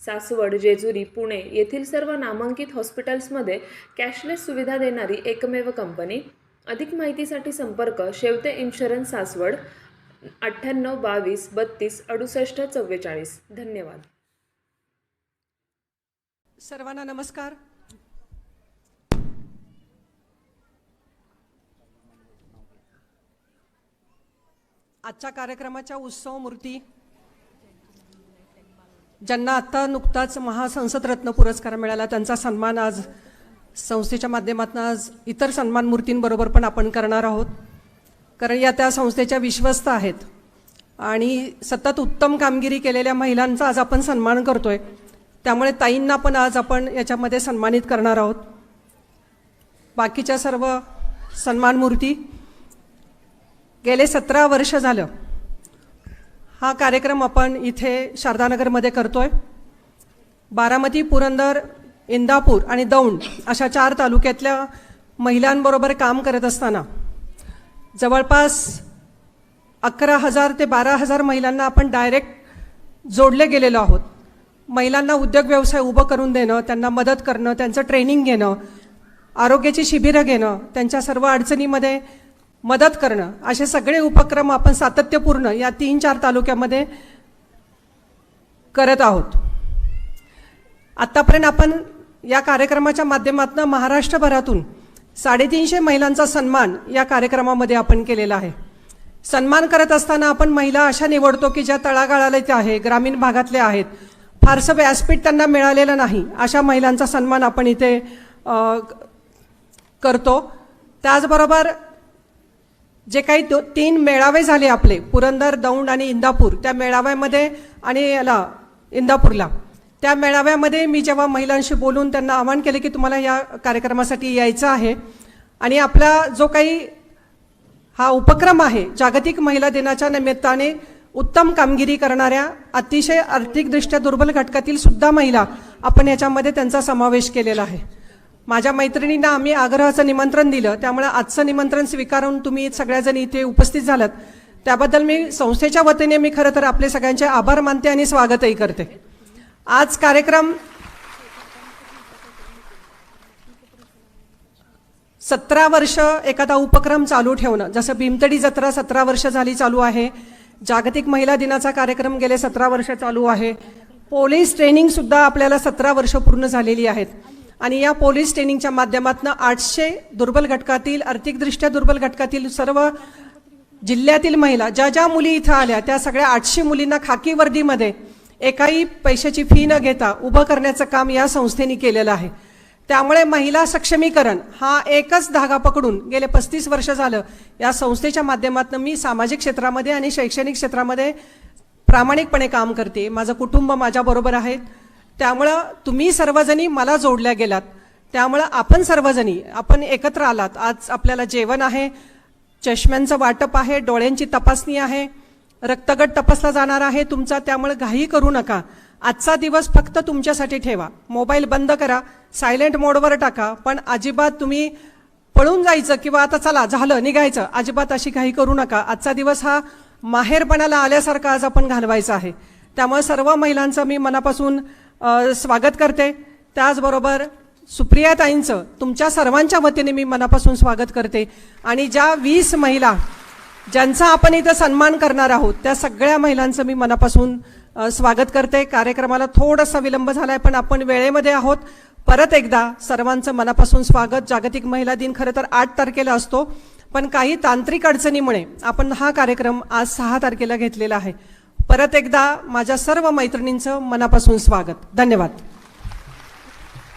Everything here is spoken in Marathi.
सासवड जेजुरी पुणे येथील सर्व नामांकित हॉस्पिटल्समध्ये कॅशलेस सुविधा देणारी एकमेव कंपनी. अधिक माहितीसाठी संपर्क शेवते इन्शुरन्स सासवड अठ्ठ्याण्णव बावीस बत्तीस अडुसष्ट चव्वेचाळीस. धन्यवाद. सर्वांना नमस्कार. आजच्या कार्यक्रमाच्या उत्सव मूर्ती ज्यांना आत्ता नुकताच महासंसदरत्न पुरस्कार मिळाला त्यांचा सन्मान आज संस्थेच्या माध्यमातून आज इतर सन्मान मूर्तींबरोबर पण आपण करणार आहोत. कारण या त्या संस्थेच्या विश्वस्त आहेत. आणि सतत उत्तम कामगिरी केलेल्या महिलांचा आज आपण सन्मान करतोय. त्यामुळे ताईंना पण आज आपण याच्यामध्ये सन्मानित करणार आहोत. बाकीच्या सर्व सन्मान मूर्ती गेले सतरा वर्ष झालं. हा कार्यक्रम आपण इथे शारदानगरमध्ये करतोय. बारामती पुरंदर इंदापूर आणि दौंड अशा चार तालुक्यातल्या महिलांबरोबर काम करत असताना जवळपास अकरा हजार ते बारा हजार महिलांना आपण डायरेक्ट जोडले गेलेलो आहोत. महिलांना उद्योग व्यवसाय उभं करून देणं त्यांना मदत करणं त्यांचं ट्रेनिंग घेणं आरोग्याची शिबिरं घेणं त्यांच्या सर्व अडचणीमध्ये मदत करणं असे सगळे उपक्रम आपण सातत्यपूर्ण या तीन चार तालुक्यामध्ये करत आहोत. आत्तापर्यंत आपण या कार्यक्रमाच्या माध्यमातून महाराष्ट्रभरातून साडेतीनशे महिलांचा सन्मान या कार्यक्रमामध्ये आपण केलेला आहे. सन्मान करत असताना आपण महिला अशा निवडतो की ज्या तळागाळाला आहे ग्रामीण भागातल्या आहेत. फारसं व्यासपीठ त्यांना मिळालेलं नाही अशा महिलांचा सन्मान आपण इथे करतो. त्याचबरोबर जे काही दो तीन मेळावे झाले आपले पुरंदर दौंड आणि इंदापूर त्या मेळाव्यामध्ये आणि याला इंदापूरला. त्या मेळाव्यामध्ये मी जेव्हा महिलांशी बोलून त्यांना आवाहन केले की तुम्हाला या कार्यक्रमासाठी यायचं आहे आणि आपला जो काही हा उपक्रम आहे जागतिक महिला दिनाच्या निमित्ताने उत्तम कामगिरी करणाऱ्या अतिशय आर्थिकदृष्ट्या दुर्बल घटकातील सुद्धा महिला आपण याच्यामध्ये त्यांचा समावेश केलेला आहे. माझ्या मैत्रिणींना आम्ही आग्रहाचं निमंत्रण दिलं. त्यामुळे आजचं निमंत्रण स्वीकारून तुम्ही सगळ्याजण इथे उपस्थित झालात. त्याबद्दल मी संस्थेच्या वतीने मी खरं तर आपले सगळ्यांचे आभार मानते आणि स्वागतही करते. आज कार्यक्रम सतरा वर्ष एखादा उपक्रम चालू ठेवणं. जसं भीमतडी जत्रा सतरा वर्ष झाली चालू आहे. जागतिक महिला दिनाचा कार्यक्रम गेले सतरा वर्ष चालू आहे. पोलीस ट्रेनिंगसुद्धा आपल्याला सतरा वर्ष पूर्ण झालेली आहेत. आणि या पोलीस ट्रेनिंगच्या माध्यमातून आठशे दुर्बल घटकातील आर्थिकदृष्ट्या दुर्बल घटकातील सर्व जिल्ह्यातील महिला ज्या ज्या मुली इथं आल्या त्या सगळ्या आठशे मुलींना खाकी वर्दीमध्ये एकाही पैशाची फी न घेता उभं करण्याचं काम या संस्थेने केलेलं आहे. त्यामुळे महिला सक्षमीकरण हा एकच धागा पकडून गेले पस्तीस वर्ष झालं. या संस्थेच्या माध्यमातून मी सामाजिक क्षेत्रामध्ये आणि शैक्षणिक क्षेत्रामध्ये प्रामाणिकपणे काम करते. माझं कुटुंब माझ्याबरोबर आहेत. त्यामुळं तुम्ही सर्वजणी मला जोडल्या गेलात. त्यामुळं आपण सर्वजणी आपण एकत्र आलात. आज आपल्याला जेवण आहे. चष्म्यांचं वाटप आहे. डोळ्यांची तपासणी आहे. रक्तगट तपासला जाणार आहे. तुमचा त्यामुळे घाई करू नका. आजचा दिवस फक्त तुमच्यासाठी ठेवा. मोबाईल बंद करा. सायलेंट मोडवर टाका. पण अजिबात तुम्ही पळून जायचं किंवा आता चला झालं निघायचं. अजिबात अशी घाई करू नका. आजचा दिवस हा माहेरपणाला आल्यासारखा आज आपण घालवायचा आहे. त्यामुळे सर्व महिलांचं मी मनापासून स्वागत करते. त्याचबरोबर सुप्रियाताईंचं तुमच्या सर्वांच्या वतीने मी मनापासून स्वागत करते. आणि ज्या वीस महिला ज्यांचा आपण इथं सन्मान करणार आहोत त्या सगळ्या महिलांचं मी मनापासून स्वागत करते. कार्यक्रमाला थोडासा विलंब झाला आहे पण आपण वेळेमध्ये आहोत. परत एकदा सर्वांचं मनापासून स्वागत. जागतिक महिला दिन खरं तर आठ तारखेला असतो. पण काही तांत्रिक अडचणीमुळे आपण हा कार्यक्रम आज सहा तारखेला घेतलेला आहे. परत एकदा माझ्या सर्व मैत्रिणींचं मनापासून स्वागत. धन्यवाद.